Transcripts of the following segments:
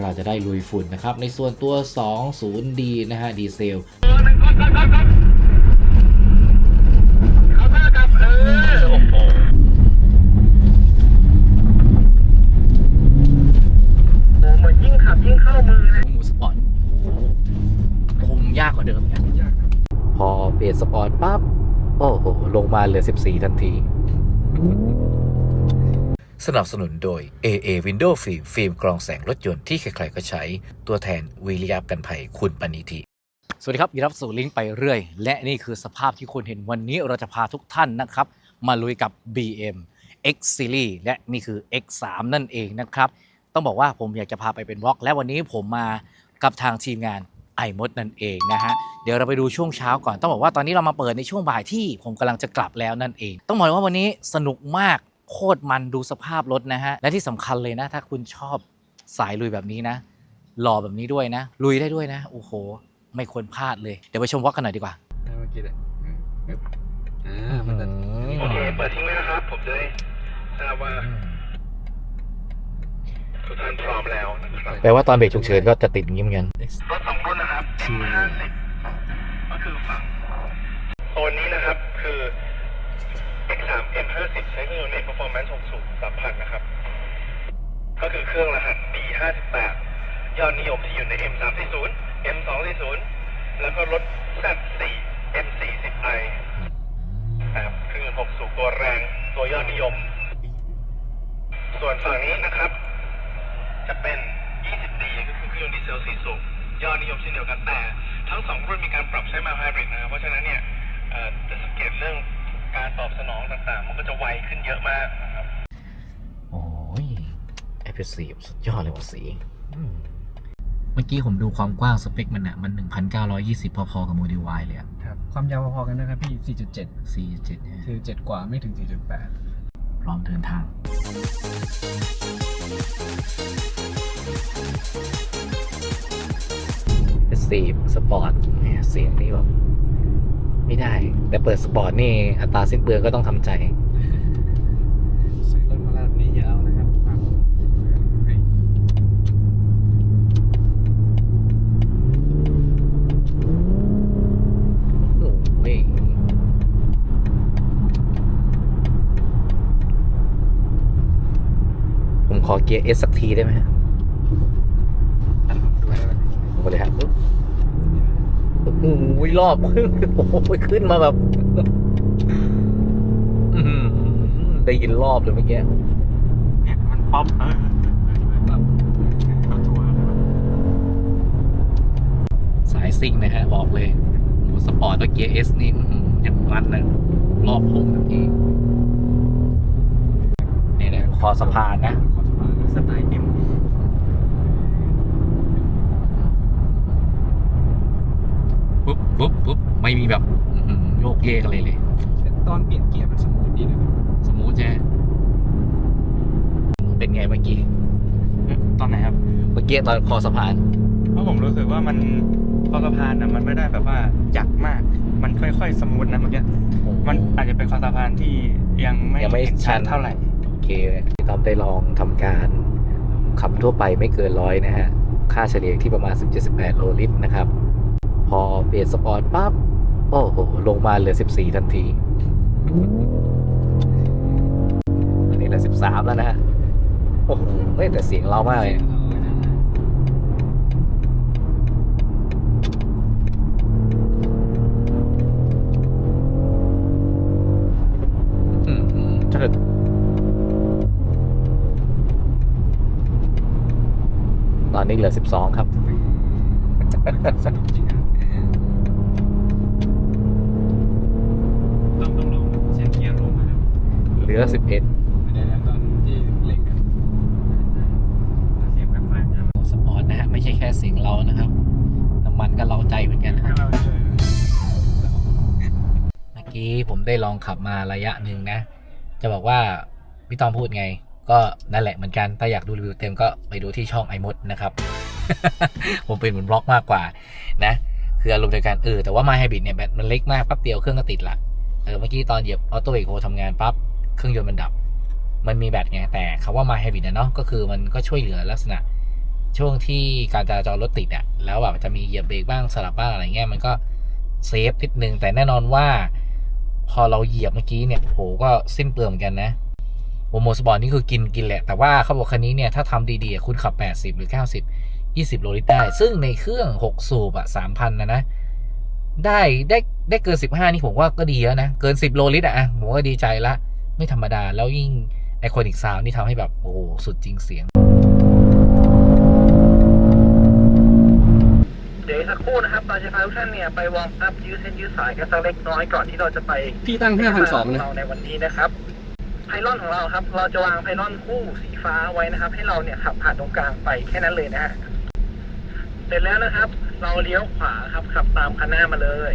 เราจะได้ลุยฝุ่นนะครับ ในส่วนตัว 20D นะฮะดีเซลเหมือนยิ่งขับยิ่งเข้ามือเลยหมูสปอร์ตคุมยากกว่าเดิมเนี่ยพอเปลี่ยนสปอร์ตปั๊บ โอ้โห ลงมาเหลือ 14 ทันที สนับสนุนโดย AA Window Film ฟิล์มกรองแสงรถยนต์ที่ใครๆก็ใช้ ตัวแทนวิริยากันภัยคุณปณิธิสวัสดีครับยินดีรับสู่ลิงก์ไปเรื่อย และนี่คือสภาพที่คุณเห็นวันนี้เราจะพาทุกท่านนะครับ มาลุยกับ BM X Series และนี่คือ X3 นั่นเองนะครับ ต้องบอกว่าผมอยากจะพาไปเป็นบล็อก และวันนี้ผมมากับทางทีมงานไอมดนั่นเองนะฮะ เดี๋ยวเราไปดูช่วงเช้าก่อน ต้องบอกว่าตอนนี้เรามาเปิดในช่วงบ่ายที่ผมกำลังจะกลับแล้วนั่นเอง ต้องบอกเลยว่าวันนี้สนุกมาก โคตรมันดูสภาพรถนะฮะ และที่สำคัญเลยนะ ถ้าคุณชอบสายลุยแบบนี้นะ หล่อแบบนี้ด้วยนะ ลุยได้ด้วยนะ โอ้โห ไม่ควรพลาดเลย เดี๋ยวไปชมวอล์กกันหน่อยดีกว่าเมื่อกี้เลยปึ๊บอ่ามันจะโอเคเปิดทิ้งไว้นะครับ ผมจะได้ทราบว่าทุกท่านพร้อมแล้วนะครับแปลว่าตอนเบรกฉุกเฉินก็จะติดอย่างนี้เหมือนกันรถสองรุ่นนะครับ M50 ก็คือฝั่งโซนนี้นะครับ คือ X3 M50 ใช้เครื่องยนต์ใน performance 6สูบ3,000 นะครับ ก็คือเครื่องรหัส B58 ยอดนิยมที่อยู่ใน M340 M240 แล้วก็รถ Z4 M40i นะครับเครื่องยนต์6สูบตัวแรงตัวยอดนิยม ส่วนฝั่งนี้นะครับ จะเป็น 20D ก็คือเครื่องยนต์ดีเซล4สูบยอดนิยมเช่นเดียวกันแต่ ทั้งสองรุ่นมีการปรับใช้มาไฮบริดนะครับเพราะฉะนั้นเนี่ยจะสังเกตเรื่อง การตอบสนองต่างๆ มันก็จะไวขึ้นเยอะมากนะครับ โอ้ยเอฟซีสุดยอดเลยว่ะสีอืมเมื่อกี้ผมดูความกว้างสเปคมันอะมัน 1,920 พอๆกับโมเดล Y เลยอะครับ ความยาวพอๆกันนะครับพี่ 4.7 47เนี่ยคือ7กว่าไม่ถึง 4.8 พร้อมเดินทางเป็นสีสปอร์ตเนี่ยเสียงนี่แบบ ไม่ได้ แต่เปิดสปอร์ตนี่อัตราสิ้นเปลืองก็ต้องทำใจ ซื้อรถมาแล้วนี่ยาวนะครับครับเฮ้ยโอ้ยผมขอเกียร์ S สักทีได้ไหมฮะ ตัดลงด้วยแล้วกันผมเลยครับปุ๊บ โอ้โหรอบโอ้โหขึ้นมาแบบอื้อหือได้ยินรอบเลยเมื่อกี้เนี่ยมันป๊อปเออปรับปรับทัวร์สายซิ่งนะฮะบอกเลยโหสปอร์ตตัวเกียร์ S นี่อื้อหือยังมันนะรอบพุ่งทันทีนี่นะคอสะพานนะขอสบายสไตล์เอ็ม ปุ๊บปุ๊บปุ๊บไม่มีแบบอื้อหือโยกเยกอะไรเลย ตอนเปลี่ยนเกียร์มันสมูทดีนะครับสมูทใช่ไหมเป็นไงเมื่อกี้ ตอนไหนครับ เมื่อกี้ตอนคอสะพาน เพราะผมรู้สึกว่ามันคอสะพานนะมันไม่ได้แบบว่าจักมาก มันค่อยๆ สมูทนะเมื่อกี้ มันอาจจะเป็นคอสะพานที่ยังไม่ยังไม่เห็นชัชันดเท่าไหร่ โอเคพี่ต้อมได้ลองทำการขับทั่วไปไม่เกินร้อยนะฮะ ค่าเฉลี่ยที่ประมาณ 17-18 โลลิตรนะครับ พอเปลี่ยนสปอร์ตปั๊บ โอ้โห ลงมาเหลือ 14 ทันที อันนี้เหลือ 13 แล้วนะฮะ โอ้โหแต่เสียงเรามากเลยอืมอืมตอนนี้เหลือ 12 ครับสนุกจริงต้องลองเช็คเกียร์ลงนะครับ เหลือ11เดี๋ยวนะตอนที่เล็งกันเสียงแปลกๆนะสปอร์ตนะฮะไม่ใช่แค่เสียงเรานะครับน้ำมันก็เราใจเหมือนกันนะฮะเราเลยเมื่อกี้ผมได้ลองขับมาระยะหนึ่งนะ จะบอกว่าพี่ตอมพูดไง ก็นั่นแหละเหมือนกันถ้าอยากดูรีวิวเต็มก็ไปดูที่ช่องไอมดนะครับ ผมเป็นเหมือนบล็อกมากกว่านะ คืออารมณ์เดียวกันเออแต่ว่ามาไฮบริดเนี่ยแบตมันเล็กมากแป๊บเดียวเครื่องก็ติดละเออเมื่อกี้ตอนเหยียบออโต้เบรกโฮทำงานปั๊บ เครื่องยนต์มันดับ มันมีแบตไง แต่คาว่ามาไฮบริดนะเนาะก็คือมันก็ช่วยเหลือลักษณะ ช่วงที่การจราจรรถติดอะแล้วแบบจะมีเหยียบเบรกบ้างสลับบ้างอะไรเงี้ยมันก็เซฟนิดนึงแต่แน่นอนว่า พอเราเหยียบเมื่อกี้เนี่ยโหก็สิ้นเปลืองกันนะโอโมสปอร์ตนี่คือกินกินแหละ แต่ว่าเขาบอกคันนี้เนี่ย ถ้าทำดีๆ คุณขับ 80 หรือ 90 20 โลลิตรได้ ซึ่งในเครื่อง 6 สูบอะ3,000 นะนะ ได้ได้ได้เกิน 15 นี่ผมว่าก็ดีแล้วนะ เกิน 10 โลลิตรอะอะผมก็ดีใจละ ไม่ธรรมดา แล้วยิ่งไอคอนิกซาวนี่ทำให้แบบโอ้โหสุดจริงเสียง เดี๋ยวอีกสักครู่นะครับเราจะพาทุกท่านเนี่ยไปวอร์มอัพยืดเส้นยืดสายกันสักเล็กน้อยก่อนที่เราจะไปพี่ตั้ง5,200นะ เราในวันนี้นะครับไพลอนของเราครับ เราจะวางไพลอนคู่สีฟ้าไว้นะครับ ให้เราเนี่ยขับผ่านตรงกลางไปแค่นั้นเลยนะฮะเสร็จแล้วนะครับ เราเลี้ยวขวาครับขับตามคันหน้ามาเลย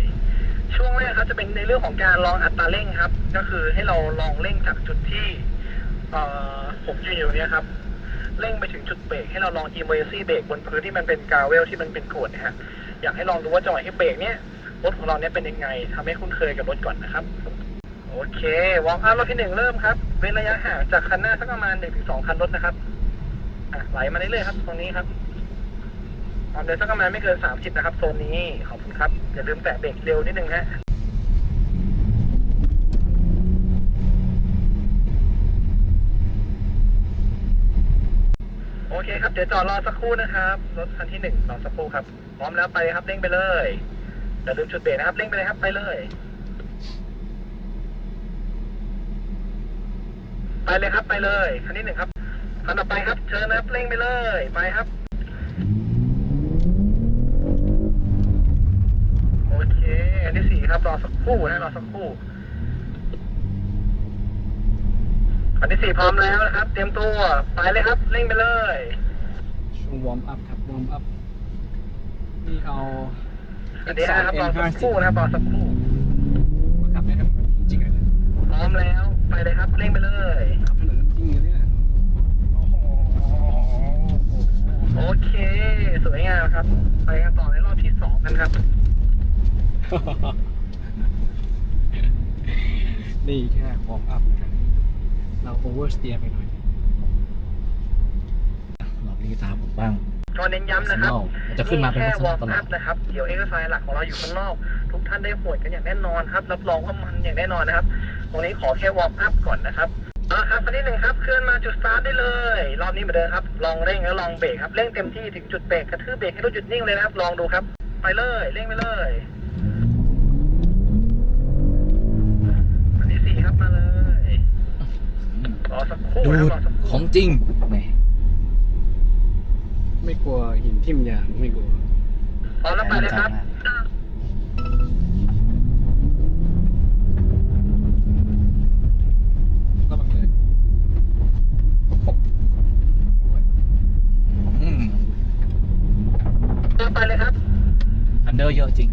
ช่วงแรกครับจะเป็นในเรื่องของการลองอัตราเร่งครับ ก็คือให้เราลองเร่งจากจุดที่เอ่อผมยืนอยู่เนี่ยครับเร่งไปถึงจุดเบรกให้เราลอง emergency เบรกบนพื้นที่มันเป็นกาวเวลที่มันเป็นกรวดนะฮะอยากให้ลองดูว่าจังหวะที่เบรกเนี่ยรถของเราเนี่ยเป็นยังไงทำให้คุ้นเคยกับรถก่อนนะครับ โอเควอร์มอัพรถที่หนึ่งเริ่มครับเว้นระยะห่างจากคันหน้าสักประมาณหนึ่งถึงสองคันรถนะครับอะไหลมาเรื่อยๆครับ ตรงนี้ครับความเร็วสักประมาณไม่เกินสามสิบนะครับโซนนี้ขอบคุณครับ อย่าลืมแตะเบรกเร็วนิดนึงฮะโอเคครับ เดี๋ยวจอดรอสักครู่นะครับรถคันที่หนึ่งรอสักครู่ครับพร้อมแล้วไปครับเร่งไปเลยอย่าลืมจุดเบรกนะครับเร่งไปเลยครับไปเลย ไปเลยครับไปเลยคันที่หนึ่งครับคันต่อไปครับเชิญนะครับเร่งไปเลยไปครับ นที่สี่ครับรอสักครู่นะรอสักครู่อันที่สี่พร้อมแล้วนะครับ เตรียมตัวไปเลยครับเร่งไปเลยช่วงวอร์มอัพครับวอร์มอัพนี่เอาอันที่ห้าครับรอสักครู่นะครับรอสักครู่มาขับได้ถนนจริงๆเลยนะพร้อมแล้วไปเลยครับเร่งไปเลยขับถนนจริงเลยเนี่ยโอ้โหโอเค สวยงามครับ ไปกันต่อในรอบที่สองกันครับ นี่แค่วอร์มอัพนะครับเราโอเวอร์สเตียร์ไปหน่อยรอบนี้ตามผมบ้าง ก็เน้นย้ำนะครับ มันจะขึ้นมาเป็นแค่ลักษวอณะร์มตลออัดพนะครับ เดี๋ยวเอ็กซ์ไซส์หลักของเราอยู่ข้างนอก ทุกท่านได้หวดกันอย่างแน่นอนครับ รับรองว่ามันอย่างแน่นอนนะครับ ตรงนี้ขอแค่วอร์มอัพก่อนนะครับเอาละครับคันที่หนึ่งครับ เคลื่อนมาจุดสตาร์ทได้เลย รอบนี้เหมือนเดิมครับ ลองเร่งแล้วลองเบรกครับ เร่งเต็มที่ถึงจุดเบรกกระทืบเบรกให้รถหยุดนิ่งเลยนะครับ ลองดูครับ ไปเลย เร่งไปเลย ดูนะดรอสักคขรู่องจริงแหมไม่กลัวหินทิ่มยางไม่กลัวพร้อมแล้วไปเลยครับระวังเลยอืมเดินไปเลยครับ อันเดอร์เยอะจริง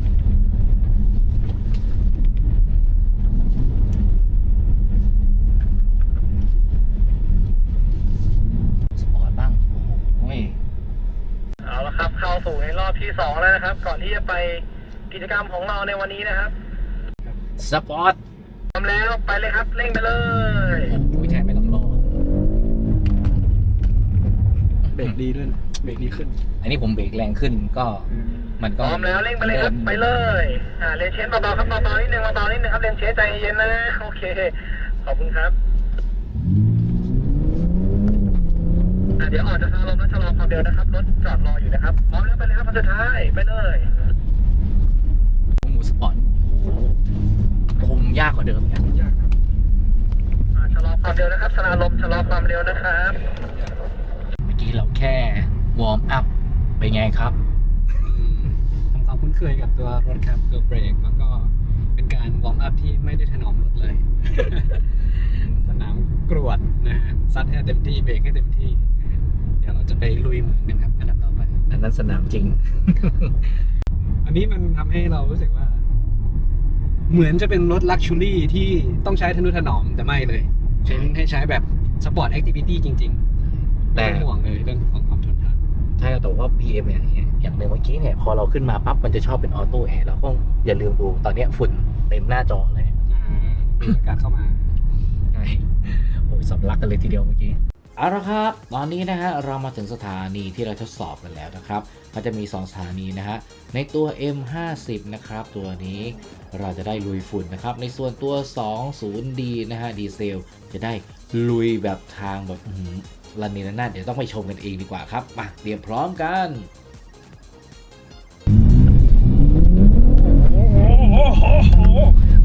สปอร์ตบ้าง โอ้โห เอาละครับ เข้าสู่ในรอบที่สองแล้วนะครับ ก่อนที่จะไปกิจกรรมของเรา ในวันนี้นะครับ สปอร์ตพร้อมแล้วไปเลยครับเร่งไปเลยโอ้โหแทนไม่ต้องรอ เบรกดีด้วยนะเบรกดีขึ้น อันนี้ผมเบรกแรงขึ้นก็มันพก็ร้อมแล้วเร่งไปเลยครับไปเลยอ่าเรียนเชนเบาๆครับเบาๆนิดนึงเบาๆนิดนึงครับเรียนเชนใจเย็นๆนะโอเคขอบคุณครับอะเดี๋ยวออกจากทางลมแล้วชะลอความเร็วนะครับรถจอดรออยู่นะครับพร้อมแล้วไปเลยครับคันสุดท้ายไปเลย หมูสปอร์ตโอ้โหคุม ยากกว่าเดิมเนี่ยยากครับอ่าชะลอความเร็วนะครับสลาลมชะลอความเร็วนะครับ เมื่อกี้เราแค่วอร์มอัพเป็นไงครับ ทำความคุ้นเคยกับตัวรถครับตัวเบรกแล้วก็เป็นการวอร์มอัพที่ไม่ได้ถนอมรถเลย สนามกรวดนะฮะซัดให้เต็มที่เบรกให้เต็มที่นะฮะเดี๋ยวเราจะไปลุยเมืองกันครับอันดับต่อไป อันนั้นสนามจริง อันนี้มันทำให้เรารู้สึกว่า เหมือนจะเป็นรถลักชูรี่ที่ต้องใช้ทนุถนอมแต่ไม่เลยใช้ให้ใช้แบบสปอร์ตแอคทิวิตี้จริงๆแต่ไม่ต้องห่วงเลยเรื่องของความทนทานใช่แต่ว่า PM เนี่ยอย่างหนึ่งเมื่อกี้เนี่ยพอเราขึ้นมาปั๊บมันจะชอบเป็นออโต้แอร์เราก็อย่าลืมดูตอนเนี้ยฝุ่นเต็มหน้าจอเลยอ่ามีอากาศเข้ามาใช่โอ้ยสำลักกันเลยทีเดียวเมื่อกี้เอาละครับ ตอนนี้นะฮะเรามาถึงสถานีที่เราทดสอบกันแล้วนะครับ ก็จะมี 2 สถานีนะฮะในตัว M50 นะครับ ตัวนี้ เราจะได้ลุยฝุ่นนะครับ ในส่วนตัว 20D นะฮะดีเซลจะได้ลุยแบบทางแบบลันนีระนาดเดี๋ยวต้องไปชมกันเองดีกว่าครับมาเตรียมพร้อมกัน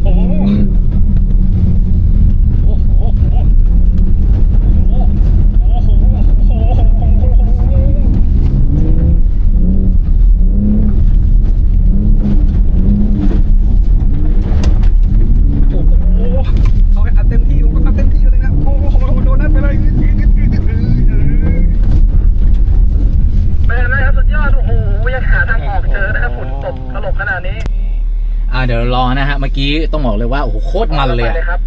โอ้โหให้อัดเต็มที่ผมก็อัดเต็มที่เลยนะโอ้โหโดนนั่นไปเลย เป็นไงครับสุดยอด โอ้โห ยังหาทาง ออกเจอนะครับฝนตกถล่มขนาดนี้อ่าเดี๋ยวรอนะฮะเมื่อกี้ต้องบอกเลยว่าโอ้โหโคตรมันเลยไปอะครับ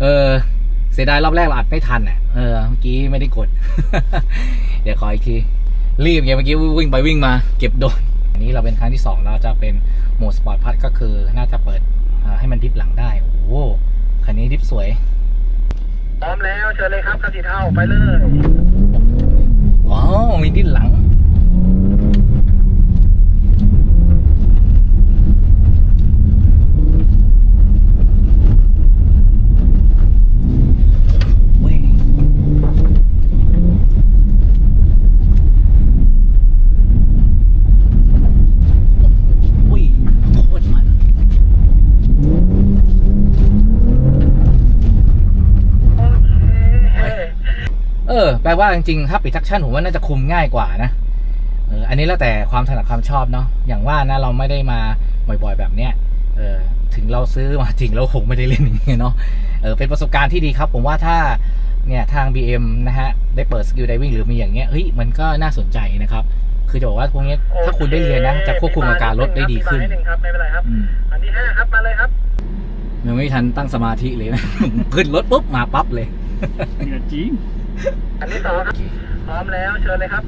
เออเสียดายรอบแรกเราอัดไม่ทันอะเออเมื่อกี้ไม่ได้กด เดี๋ยวขออีกที รีบไงเมื่อกี้วิ่งไปวิ่งมาเก็บโดน อันนี้เราเป็นครั้งที่2เราจะเป็นโหมดสปอร์ตพัทก็คือน่าจะเปิดอ่าให้มันดิฟหลังได้โอ้โหคันนี้ดิฟสวยพร้อมแล้วเชิญเลยครับคันสีเทาไปเลยอ๋อมีดิฟหลัง เว้ย อุ้ยโคตรมัน โอเค เออแปลว่าจริงๆถ้าปิดทักชั่นผมว่าน่าจะคุมง่ายกว่านะเอออันนี้แล้วแต่ความถนัดความชอบเนาะอย่างว่านะเราไม่ได้มาบ่อยๆแบบเนี้ยเออถึงเราซื้อมาจริงเราคงไม่ได้เล่นอย่างเงี้ยเนาะเออเป็นประสบการณ์ที่ดีครับ ผมว่าถ้าเนี่ยทาง BM นะฮะ ได้เปิดสกิลไดวิ่งหรือมีอย่างเงี้ยเฮ้ยมันก็น่าสนใจนะครับ คือจะบอกว่าพวกเนี้ยถ้าคุณได้เรียนนะ จะควบคุมอาการรถได้ดีขึ้นหนึ่งครับไม่เป็นไรครับอืมอันที่ห้าครับมาเลยครับยังไม่ทันตั้งสมาธิเลยนะขึ้นรถปุ๊บมาปั๊บเลยเนี่ยจริง อันที่สองครับพร้อมแล้วเชิญเลยครับ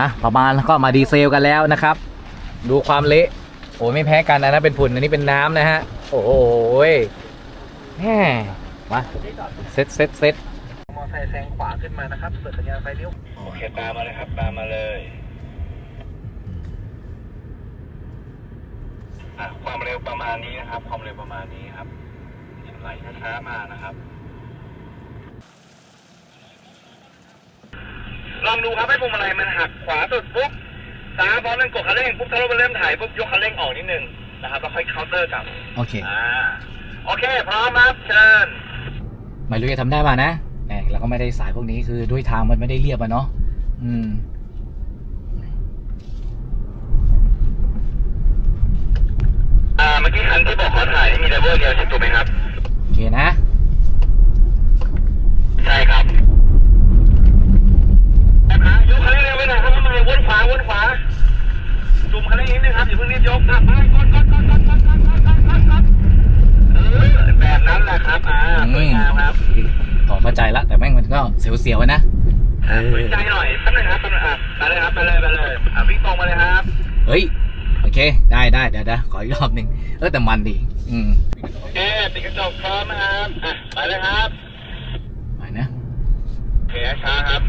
นะประมาณก็มาดีเซลกันแล้วนะครับ ดูความเละโอ้ยไม่แพ้กันนะนะเป็นฝุ่นอันนี้เป็นน้ำนะฮะโอ้โหยแหมมาเซ็ตเซ็ตเซ็ตมอไซค์แซงขวาขึ้นมานะครับเปิดสัญญาณไฟเลี้ยวโอเคตามมาเลยครับตามมาเลยอะความเร็วประมาณนี้นะครับ ความเร็วประมาณนี้ครับไหลช้าๆมานะครับ ลองดูครับให้พวงมาลัยมันหักขวาสุดปุ๊บซ้ายพร้อมเร่งกดคันเร่งปุ๊บถ้ารถมันเริ่มถ่ายปุ๊บยกคันเร่งออกนิดนึงนะครับแล้วค่อยเคาน์เตอร์กลับโอเคอ่าโอเคพร้อมครับเชิญไม่รู้จะทำได้ป่ะนะแหมเราก็ไม่ได้สายพวกนี้คือด้วยทางมันไม่ได้เรียบอะเนาะอืมอ่าเมื่อกี้คันที่บอกขอถ่ายนี่มีไดเวอร์เดียวใช่ถูกไหมครับโอเคนะ ใช่ครับอะ ยกคันเร่งเร็วไปหน่อยครับทำไมวนขวาวนขวาจุ่มคันเร่งนิดนึงครับอย่าเพิ่งรีบยกอะไปกดกดกดกดกดกดกดกดกดกดเออแบบนั้นแหละครับอ่าสวยงามครับพอเข้าใจละแต่แม่งมันก็เสียวๆอะนะอะสนใจหน่อยแป๊บนึงครับแป๊บนึงอะไปเลยครับไปเลยไปเลยอะวิ่งตรงมาเลยครับเฮ้ยโอเค ได้ได้เดี๋ยวนะขออีกรอบหนึ่งเออแต่มันดี อืมโอเคปิดกระจกพร้อมนะครับอะไปเลยครับไปนะโอเคช้าครับ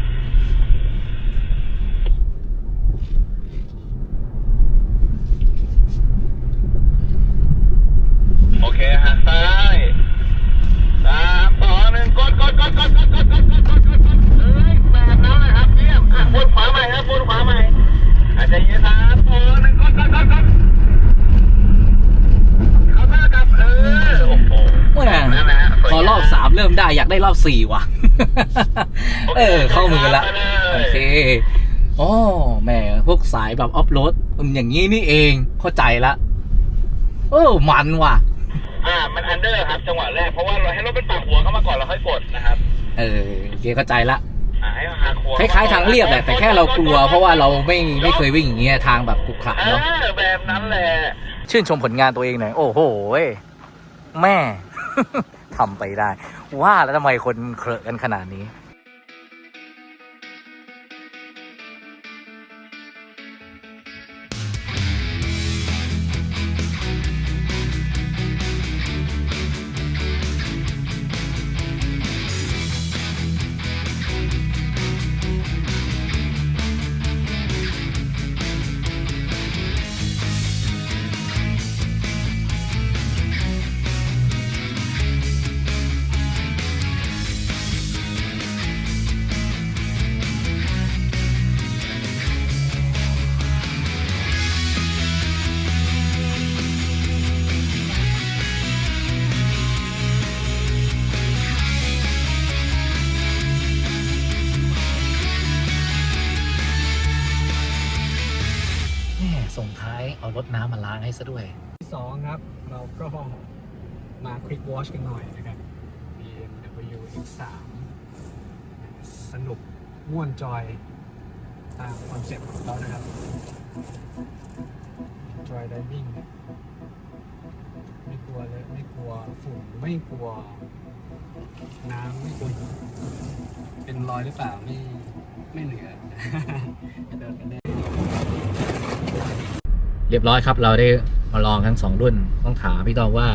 โอเคฮะซ้ายสามสองหนึ่งกดกดกดกดกดกดกดกดกดกดกดเอ้ยแบบนั้นเลยครับเยี่ยมอะวนขวาใหม่ครับวนขวาใหม่อาจจะยืนสามสองหนึ่งกดกดกดกดเขาเท่ากับเออโอ้โหแม่นั่นแหละสวยพอรอบสามเริ่มได้อยากได้รอบสี่ว่ะ เออ เข้ามือละโอเคอ๋อแหม่พวกสายแบบออฟโรดมันอย่างนี้นี่เองเข้าใจละเออมันว่ะ อ่ามันอันเดอร์ครับจังหวะแรกเพราะว่าเราให้รถเป็นปากหัวเข้ามาก่อนเราค่อยกดนะครับเออโอเคเข้าใจละอ่าให้หาหัวคล้ายๆทางเรียบแหละแต่แค่เรากลัว เพราะว่าเราไม่ไม่เคยวิ่งอย่างเงี้ยทางแบบขรุขระเอเนาะอแบบนั้นแหละชื่นชมผลงานตัวเองหน่อยโอ้โหเว้ยแม่ ทำไปได้ ว่าแล้วทำไมคนเครอะกันขนาดนี้ ส่งท้ายเอารถน้ำมาล้างให้ซะด้วย ที่สองครับ เราก็มาคลิกวอชกันหน่อยนะครับ BMW X3 สนุกม่วนจอยตามคอนเซ็ปต์ของเรานะครับ Joy Diving ไม่กลัวเลยไม่กลัวฝุ่นไม่กลัว น้ำไม่กลัวเป็นรอยหรือเปล่าไม่ไม่เหนือเดินกันได้ เรียบร้อยครับ เราได้มาลองทั้งสองรุ่นต้องถามพี่ตองว่า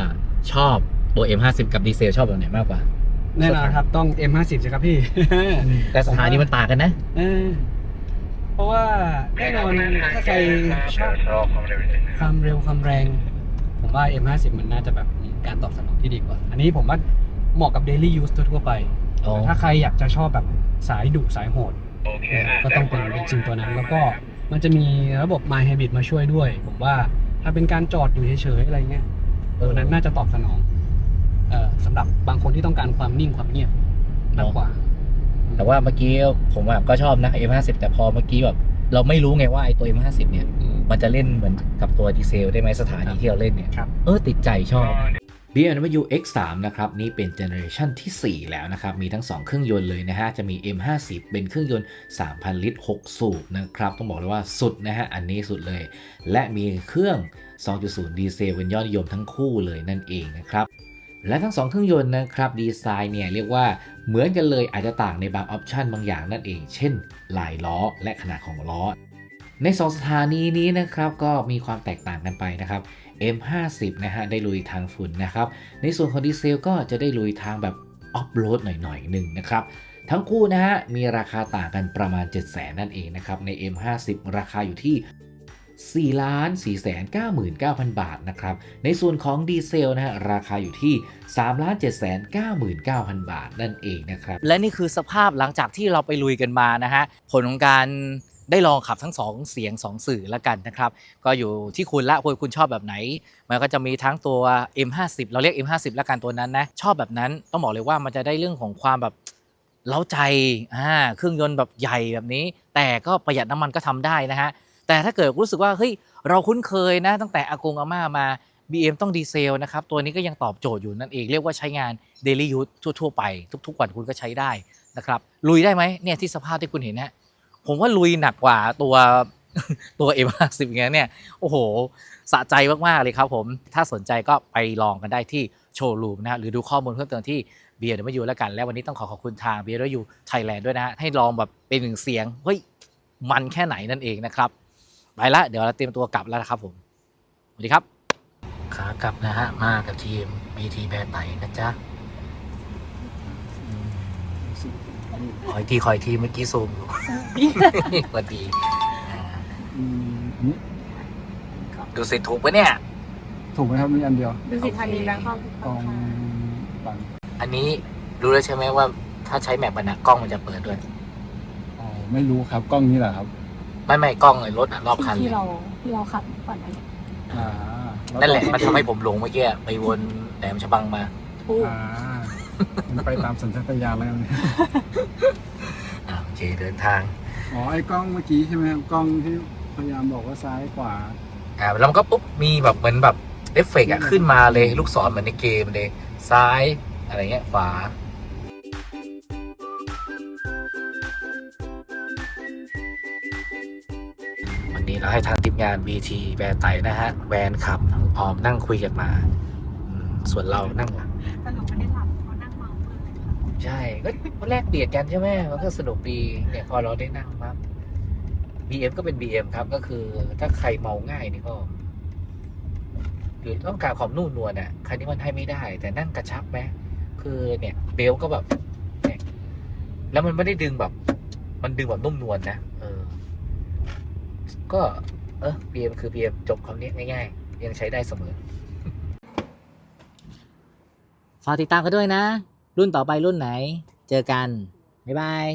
ชอบตัว M50 กับดีเซลชอบแบบไหนมากกว่า แน่นอนครับต้อง M50 ใช่ครับพี่ แต่สถานีมันต่างกันนะเออเพราะว่าแน่นอนถ้าใครชอบชอบความเร็วนิดนึงความเร็วความแรง ผมว่า M50 มันน่าจะแบบมีการตอบสนองที่ดีกว่า อันนี้ผมว่าเหมาะกับ daily use ทั่วๆไปอ๋อถ้าใครอยากจะชอบแบบสายดุสายโหดโอเคอะก็ต้องเป็นเป็นจริงตัวนั้นแล้วก็ มันจะมีระบบ My Habit มาช่วยด้วย ผมว่าถ้าเป็นการจอดอยู่เฉยๆอะไรเงี้ยตัวนั้นน่าจะตอบสนองเอ่อสำหรับบางคนที่ต้องการความนิ่งความเงียบมากกว่า แต่ว่าเมื่อกี้ผมอะก็ชอบนะ M50 แต่พอเมื่อกี้แบบเราไม่รู้ไงว่าไอ้ตัว M50 เนี่ยอืมมันจะเล่นเหมือนกับตัวดีเซลได้ไหมสถานีที่เราเล่นเนี่ยครับเออติดใจชอบ BMW X3 นะครับนี่เป็นเจเนอเรชันที่ 4 แล้วนะครับ มีทั้ง 2 เครื่องยนต์เลยนะฮะ จะมี M50 เป็นเครื่องยนต์ 3,000 ลิตร 6 สูบนะครับ ต้องบอกเลยว่าสุดนะฮะ อันนี้สุดเลย และมีเครื่อง 2.0 ดีเซลเป็นยอดนิยมทั้งคู่เลยนั่นเองนะครับและทั้ง 2 เครื่องยนต์นะครับดีไซน์เนี่ยเรียกว่าเหมือนกันเลยอาจจะต่างในบางออปชันบางอย่างนั่นเอง เช่น ลายล้อและขนาดของล้อ ใน 2 สถานีนี้นะครับก็มีความแตกต่างกันไปนะครับ M50 นะฮะได้ลุยทางฝุ่นนะครับ ในส่วนของดีเซลก็จะได้ลุยทางแบบออฟโรดหน่อยๆหนึ่งนะครับ ทั้งคู่นะฮะมีราคาต่างกันประมาณ 7 0 0 0 0นนั่นเองนะครับใน M50 ราคาอยู่ที่4ล้าน4 9 9 0 0 0 บาทนะครับ ในส่วนของดีเซลนะฮะราคาอยู่ที่3 7 9 9 0 0 0 บาทนั่นเองนะครับ และนี่คือสภาพหลังจากที่เราไปลุยกันมานะฮะ ผลของการ ได้ลองขับทั้ง 2 เสียง 2 สื่อแล้วกันนะครับ ก็อยู่ที่คุณละคุณชอบแบบไหน มันก็จะมีทั้งตัว M50 เราเรียก M50 แล้วกันตัวนั้นนะ ชอบแบบนั้นต้องบอกเลยว่ามันจะได้เรื่องของความแบบเล้าใจอ่าเครื่องยนต์แบบใหญ่แบบนี้ แต่ก็ประหยัดน้ำมันก็ทำได้นะฮะแต่ถ้าเกิดรู้สึกว่าเฮ้ยเราคุ้นเคยนะ ตั้งแต่อากงอาม่ามา BM ต้องดีเซลนะครับ ตัวนี้ก็ยังตอบโจทย์อยู่นั่นเอง เรียกว่าใช้งาน daily use ทั่ว ๆ ไป ทุก ๆ วันคุณก็ใช้ได้นะครับ ลุยได้ไหมเนี่ยที่สภาพที่คุณเห็นนะ ผมว่าลุยหนักกว่าตัวตัว M50 อย่างเงี้ยเนี่ย โอ้โห สะใจมาก ๆ เลยครับผม ถ้าสนใจก็ไปลองกันได้ที่โชว์รูมนะฮะหรือดูข้อมูลเพิ่มเติมที่ BMW แล้วกัน และวันนี้ต้องขอขอบคุณทาง BMW Thailand ด้วยนะฮะ ให้ลองแบบเป็นหนึ่งเสียง เฮ้ย มันแค่ไหนนั่นเองนะครับ ไปละ เดี๋ยวเราเตรียมตัวกลับแล้วนะครับผมสวัสดีครับ ขากลับนะฮะ มากับทีม BT แบร์ไตนะจ๊ะอืม คอยทีคอยทีเมื่อกี้ซูมอยู่สวัสดีอ่าอืมอันนี้ดูสิถูกปะเนี่ย ถูกไหมครับมีอันเดียวดูสิธานีแบงคอกกองบังอันนี้รู้แล้วใช่ไหมว่า ถ้าใช้แมปมันนะกล้องมันจะเปิดด้วย อ๋อไม่รู้ครับกล้องนี้แหละครับ ไม่ไม่กล้องไอ้รถอะรอบคันเลที่ยเราที่เราขับก่อนอันนี้อ่านั่นแหละมันทำให้ผมหลงเมื่อกี้ไปวนแหลมฉบังมาอู้อ่า มันไปตามสัญชาตญาณแล้วกันอ่าโอเคเดินทางอ๋อไอ้กล้องเมื่อกี้ใช่ไหมครับกล้องที่พยายามบอกว่าซ้ายขวา อ่าแล้วมันก็ปุ๊บมีแบบเหมือนแบบเอฟเฟกต์อะขึ้นมาเลยลูกศรเหมือนในเกมเลย ซ้ายอะไรเงี้ยขวาวันนี้เราให้ทางทีมงาน VT แบร์ไตนะฮะแวนขับน้องออมนั่งคุยกันมาอืมส่วนเรานั่งหลังสรุป ใช่ ก็แลกเปลี่ยนกันใช่ไหมมันก็สนุกดีเนี่ยพอเราได้นั่งปั๊บ BM ก็เป็น BM ครับก็คือ ถ้าใครเมาง่ายนี่ก็หรือต้องการความนุ่มนวลอะคันนี้มันให้ไม่ได้ แต่นั่งกระชับไหมคือเนี่ย เบลก็แบบเนี่ยแล้วมันไม่ได้ดึงแบบ มันดึงแบบนุ่มนวลนะเออ ก็เออ BM คือ BM จบคำนี้ง่ายๆ ยังใช้ได้เสมอ ฝากติดตามกันด้วยนะ รุ่นต่อไปรุ่นไหน เจอกัน บ๊ายบาย